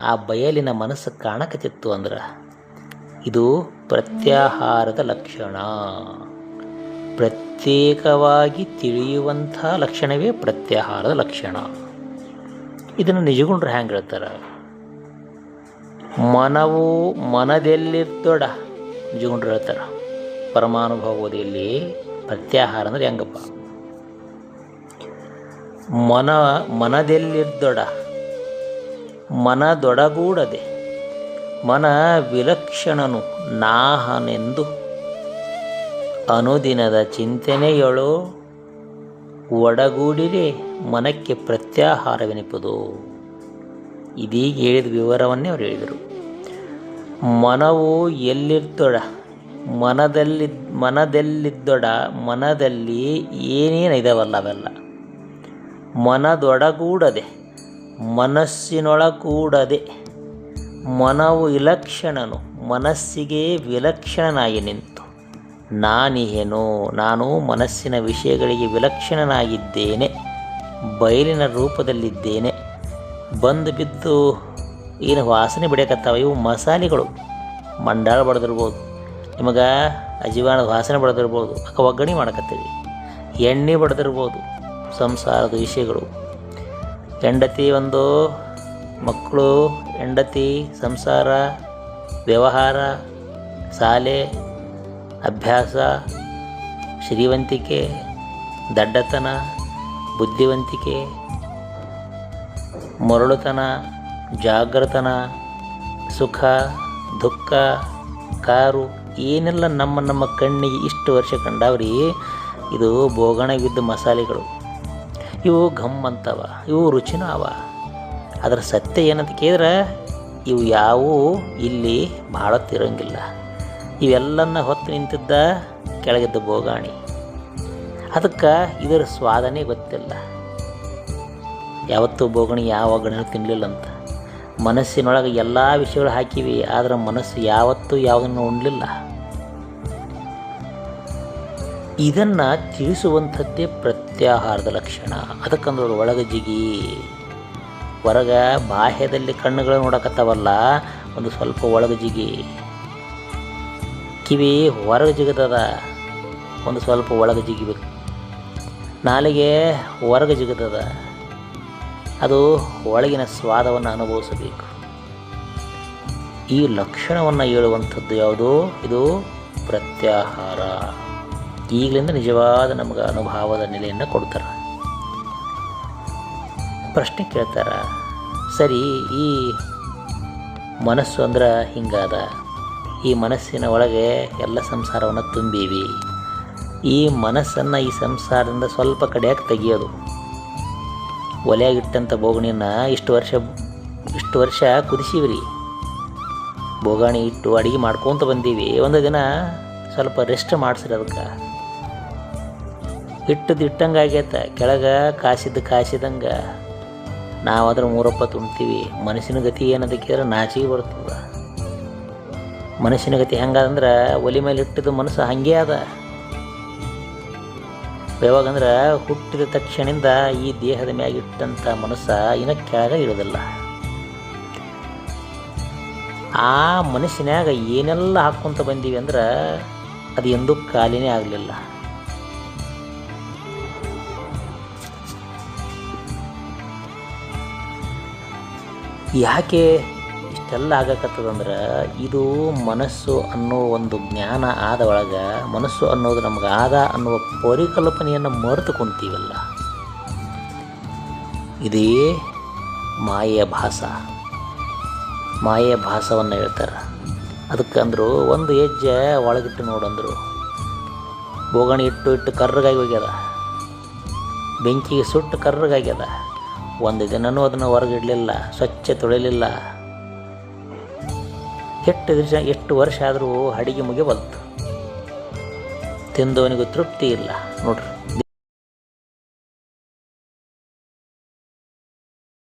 ಆ ಬಯಲಿನ ಮನಸ್ಸು ಕಾಣಕತ್ತಿತ್ತು ಅಂದ್ರೆ, ಇದು ಪ್ರತ್ಯಾಹಾರದ ಲಕ್ಷಣ. ಪ್ರತ್ಯೇಕವಾಗಿ ತಿಳಿಯುವಂಥ ಲಕ್ಷಣವೇ ಪ್ರತ್ಯಾಹಾರದ ಲಕ್ಷಣ. ಇದನ್ನು ನಿಜಗುಂಡ್ರು ಹ್ಯಾಂಗೆ ಹೇಳ್ತಾರೆ? ಮನವು ಮನದೆಲ್ಲಿರ್ತೊಡ? ನಿಜಗೊಂಡ್ರೆ ಹೇಳ್ತಾರೆ ಪರಮಾನುಭವದಲ್ಲಿ ಪ್ರತ್ಯಾಹಾರ ಅಂದ್ರೆ ಹೆಂಗಪ್ಪ? ಮನ ಮನದೆಲ್ಲಿರ್ದೊಡ ಮನದೊಡಗೂಡದೆ ಮನ ವಿಲಕ್ಷಣನು ನಾಹನೆಂದು. ಅನುದಿನದ ಚಿಂತನೆಯೊಳು, ಒಡಗೂಡಿರೆ ಮನಕ್ಕೆ ಪ್ರತ್ಯಾಹಾರವೆನಿಪುದು. ಇದೀಗ ಹೇಳಿದ ವಿವರವನ್ನೇ ಅವರು ಹೇಳಿದರು. ಮನವು ಎಲ್ಲಿರ್ತೊಡ, ಮನದಲ್ಲಿ, ಮನದಲ್ಲಿದ್ದೊಡ, ಮನದಲ್ಲಿ ಏನೇನು ಇದಾವಲ್ಲ ಅವೆಲ್ಲ. ಮನದೊಡಗೂಡದೆ ಮನಸ್ಸಿನೊಳಗೂಡದೆ ಮನವು ವಿಲಕ್ಷಣನು, ಮನಸ್ಸಿಗೆ ವಿಲಕ್ಷಣನಾಗಿ ನಿಂತು, ನಾನಿಹೇನು, ನಾನು ಮನಸ್ಸಿನ ವಿಷಯಗಳಿಗೆ ವಿಲಕ್ಷಣನಾಗಿದ್ದೇನೆ, ಬಯಲಿನ ರೂಪದಲ್ಲಿದ್ದೇನೆ, ಬಂದು ಬಿದ್ದು ಏನು ವಾಸನೆ ಬಿಡಕತ್ತಾವ ಇವು ಮಸಾಲೆಗಳು. ಮಂಡಾಳ ಬಡದಿರ್ಬೋದು, ನಿಮಗೆ ಅಜಿವಾಣದ ವಾಸನೆ ಬಡದಿರ್ಬೋದು, ಅಕ್ಕ ಒಗ್ಗರಣೆ ಮಾಡಕತ್ತೀವಿ, ಎಣ್ಣೆ ಬಡದಿರ್ಬೋದು, ಸಂಸಾರದ ವಿಷಯಗಳು. ಹೆಂಡತಿ ಒಂದು, ಮಕ್ಕಳು, ಹೆಂಡತಿ, ಸಂಸಾರ, ವ್ಯವಹಾರ, ಶಾಲೆ, ಅಭ್ಯಾಸ, ಶ್ರೀವಂತಿಕೆ, ದಡ್ಡತನ, ಬುದ್ಧಿವಂತಿಕೆ, ಮರಳುತನ, ಜಾಗೃತನ, ಸುಖ, ದುಃಖ, ಕಾರು, ಏನೆಲ್ಲ ನಮ್ಮ ನಮ್ಮ ಕಣ್ಣಿಗೆ ಇಷ್ಟು ವರ್ಷ ಕಂಡವ್ರಿ, ಇದು ಬೋಗಣವಿದ್ದ ಮಸಾಲೆಗಳು. ಇವು ಘಮ್ ಅಂತವ, ಇವು ರುಚಿನೂ ಅವ. ಅದರ ಸತ್ಯ ಏನಂತ ಕೇಳಿದ್ರೆ ಇವು ಯಾವೂ ಇಲ್ಲಿ ಮಾಡುತ್ತಿರೋಂಗಿಲ್ಲ ತಿರಂಗಿಲ್ಲ ಇವೆಲ್ಲನ್ನ ಹೊತ್ತು ನಿಂತಿದ್ದ ಕೆಳಗಿದ್ದ ಬೋಗಾಣಿ. ಅದಕ್ಕೆ ಇದರ ಸ್ವಾದನೇ ಗೊತ್ತಿಲ್ಲ. ಯಾವತ್ತೂ ಬೋಗಣಿ ಯಾವ ಒಗ್ಗರಣೆ ತಿನ್ನಲಿಲ್ಲ ಅಂತ ಮನಸ್ಸಿನೊಳಗೆ ಎಲ್ಲ ವಿಷಯಗಳು ಹಾಕಿವಿ, ಆದರೆ ಮನಸ್ಸು ಯಾವತ್ತೂ ಯಾವುದನ್ನು ಉಣ್ಲಿಲ್ಲ. ಇದನ್ನು ತಿಳಿಸುವಂಥದ್ದೇ ಪ್ರತ್ಯಾಹಾರದ ಲಕ್ಷಣ. ಅದಕ್ಕಂದ್ರೆ ಒಳಗೆ ಜಿಗಿ, ಹೊರಗ ಬಾಹ್ಯದಲ್ಲಿ ಕಣ್ಣುಗಳು ನೋಡಕತ್ತವಲ್ಲ, ಒಂದು ಸ್ವಲ್ಪ ಒಳಗೆ ಜಿಗಿ. ಕಿವಿ ಹೊರಗೆ ಜಿಗದದ ಒಂದು ಸ್ವಲ್ಪ ಒಳಗೆ ಜಿಗಿಬೇಕು. ನಾಲಿಗೆ ಹೊರಗೆ ಜಿಗದದ ಅದು ಒಳಗಿನ ಸ್ವಾದವನ್ನು ಅನುಭವಿಸಬೇಕು. ಈ ಲಕ್ಷಣವನ್ನು ಹೇಳುವಂಥದ್ದು ಯಾವುದು? ಇದು ಪ್ರತ್ಯಾಹಾರ. ಈಗಲಿಂದ ನಿಜವಾದ ನಮಗೆ ಅನುಭವದ ನೆಲೆಯನ್ನು ಕೊಡ್ತಾರೆ. ಪ್ರಶ್ನೆ ಕೇಳ್ತಾರ, ಸರಿ, ಈ ಮನಸ್ಸು ಅಂದ್ರೆ ಹಿಂಗಾದ? ಈ ಮನಸ್ಸಿನ ಒಳಗೆ ಎಲ್ಲ ಸಂಸಾರವನ್ನು ತುಂಬೀವಿ. ಈ ಮನಸ್ಸನ್ನು ಈ ಸಂಸಾರದಿಂದ ಸ್ವಲ್ಪ ಕಡೆಯಾಗಿ ತೆಗಿಯೋದು. ಒಲೆಯಾಗಿಟ್ಟಂಥ ಬೋಗಣಿಯನ್ನು ಇಷ್ಟು ವರ್ಷ ಇಷ್ಟು ವರ್ಷ ಕುದಿಸಿವ್ರಿ. ಬೋಗಾಣಿ ಇಟ್ಟು ಅಡುಗೆ ಮಾಡ್ಕೊತ ಬಂದೀವಿ. ಒಂದು ದಿನ ಸ್ವಲ್ಪ ರೆಸ್ಟ್ ಮಾಡಿಸ್ರಿ ಅದಕ್ಕೆ. ಇಟ್ಟದ್ದು ಇಟ್ಟಂಗೆ ಆಗೈತೆ. ಕೆಳಗೆ ಕಾಸಿದ್ದು ಕಾಸಿದಂಗೆ ನಾವು ಅದ್ರ ಮೂರಪ್ಪ ತುಂಬ್ತೀವಿ. ಮನಸ್ಸಿನ ಗತಿ ಏನದಕ್ಕೆ ನಾಚಿಗೆ ಬರ್ತದ. ಮನಸ್ಸಿನ ಗತಿ ಹೆಂಗಾದಂದ್ರೆ ಒಲಿ ಮೇಲೆ ಇಟ್ಟಿದ್ದು ಮನಸ್ಸು ಹಂಗೆ ಅದ. ಯಾವಾಗಂದ್ರೆ ಹುಟ್ಟಿದ ತಕ್ಷಣದಿಂದ ಈ ದೇಹದ ಮ್ಯಾಗ ಇಟ್ಟಂಥ ಮನಸ್ಸ ಇನ್ನು ಕೆಳಗೆ ಇರೋದಿಲ್ಲ. ಆ ಮನಸ್ಸಿನಾಗ ಏನೆಲ್ಲ ಹಾಕ್ಕೊಂತ ಬಂದೀವಿ ಅಂದ್ರೆ ಅದು ಎಂದೂ ಖಾಲಿನೇ ಆಗಲಿಲ್ಲ. ಯಾಕೆ ಇಷ್ಟೆಲ್ಲ ಆಗಕತ್ತದಂದ್ರೆ ಇದು ಮನಸ್ಸು ಅನ್ನೋ ಒಂದು ಜ್ಞಾನ ಆದ ಒಳಗೆ ಮನಸ್ಸು ಅನ್ನೋದು ನಮ್ಗೆ ಆದ ಅನ್ನುವ ಪರಿಕಲ್ಪನೆಯನ್ನು ಮರೆತು ಕುಂತೀವಲ್ಲ. ಇದೇ ಮಾಯೆಯ ಭಾಸ. ಮಾಯೆಯ ಭಾಸವನ್ನು ಹೇಳ್ತಾರೆ. ಅದಕ್ಕೆ ಅಂದರು ಒಂದು ಹೆಜ್ಜೆ ಒಳಗಿಟ್ಟು ನೋಡಂದರು ಬೋಗಣಿ ಇಟ್ಟು ಇಟ್ಟು ಕರ್ರಗಾಗಿ ಹೋಗ್ಯದ. ಬೆಂಕಿಗೆ ಸುಟ್ಟು ಕರ್ರಗಾಗ್ಯದ ಒಂದು ದಿನನೂ ಅದನ್ನು ಹೊರಗಿಡಲಿಲ್ಲ, ಸ್ವಚ್ಛ ತೊಳಿಲಿಲ್ಲ. ಎಷ್ಟು ದಿವಸ, ಎಷ್ಟು ವರ್ಷ ಆದರೂ ಅಡಿಗೆ ಮುಗಿ ಬಂತು ತಿಂದವನಿಗೂ ತೃಪ್ತಿ ಇಲ್ಲ. ನೋಡ್ರಿ.